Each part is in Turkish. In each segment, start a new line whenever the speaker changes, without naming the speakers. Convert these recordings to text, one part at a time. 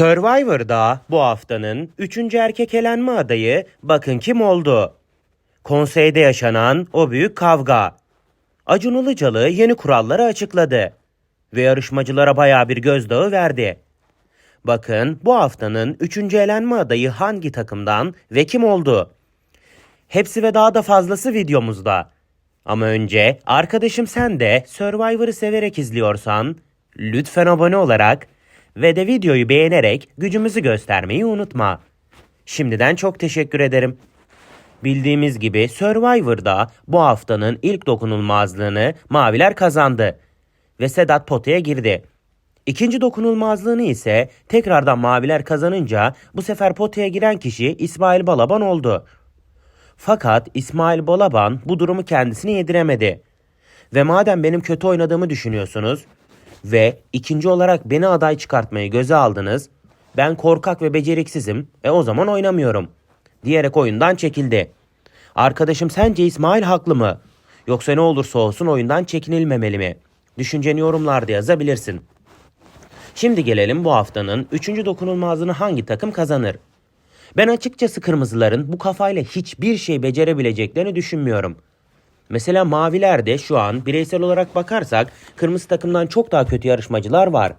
Survivor'da bu haftanın 3. erkek elenme adayı bakın kim oldu? Konseyde yaşanan o büyük kavga. Acun Ilıcalı yeni kuralları açıkladı ve yarışmacılara baya bir gözdağı verdi. Bakın bu haftanın 3. elenme adayı hangi takımdan ve kim oldu? Hepsi ve daha da fazlası videomuzda. Ama önce arkadaşım sen de Survivor'ı severek izliyorsan lütfen abone olarak ve de videoyu beğenerek gücümüzü göstermeyi unutma. Şimdiden çok teşekkür ederim. Bildiğimiz gibi Survivor'da bu haftanın ilk dokunulmazlığını Maviler kazandı ve Sedat potaya girdi. İkinci dokunulmazlığını ise tekrardan Maviler kazanınca bu sefer potaya giren kişi İsmail Balaban oldu. Fakat İsmail Balaban bu durumu kendisine yediremedi. Ve madem benim kötü oynadığımı düşünüyorsunuz ve ikinci olarak beni aday çıkartmayı göze aldınız, ben korkak ve beceriksizim e o zaman oynamıyorum diyerek oyundan çekildi. Arkadaşım sence İsmail haklı mı? Yoksa ne olursa olsun oyundan çekinilmemeli mi? Düşünceni yorumlarda yazabilirsin. Şimdi gelelim bu haftanın 3. dokunulmazlığını hangi takım kazanır? Ben açıkçası kırmızıların bu kafayla hiçbir şey becerebileceklerini düşünmüyorum. Mesela mavilerde şu an bireysel olarak bakarsak kırmızı takımdan çok daha kötü yarışmacılar var.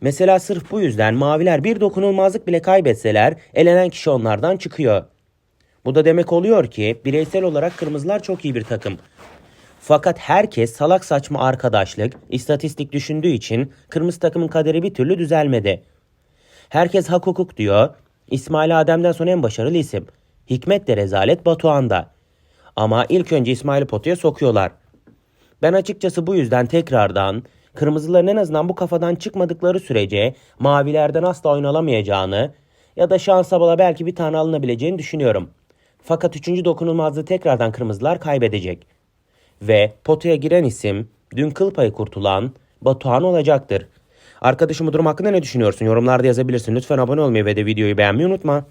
Mesela sırf bu yüzden maviler bir dokunulmazlık bile kaybetseler elenen kişi onlardan çıkıyor. Bu da demek oluyor ki bireysel olarak kırmızılar çok iyi bir takım. Fakat herkes salak saçma arkadaşlık, istatistik düşündüğü için kırmızı takımın kaderi bir türlü düzelmedi. Herkes hak hukuk diyor. İsmail Adem'den sonra en başarılı isim. Hikmet de rezalet Batuhan'da. Ama ilk önce İsmail'i potaya sokuyorlar. Ben açıkçası bu yüzden tekrardan kırmızıların en azından bu kafadan çıkmadıkları sürece mavilerden asla oyun alamayacağını ya da şansa bala belki bir tane alınabileceğini düşünüyorum. Fakat üçüncü dokunulmazlığı tekrardan kırmızılar kaybedecek. Ve potaya giren isim dün kıl payı kurtulan Batuhan olacaktır. Arkadaşım bu durum hakkında ne düşünüyorsun? Yorumlarda yazabilirsin. Lütfen abone olmayı ve de videoyu beğenmeyi unutma.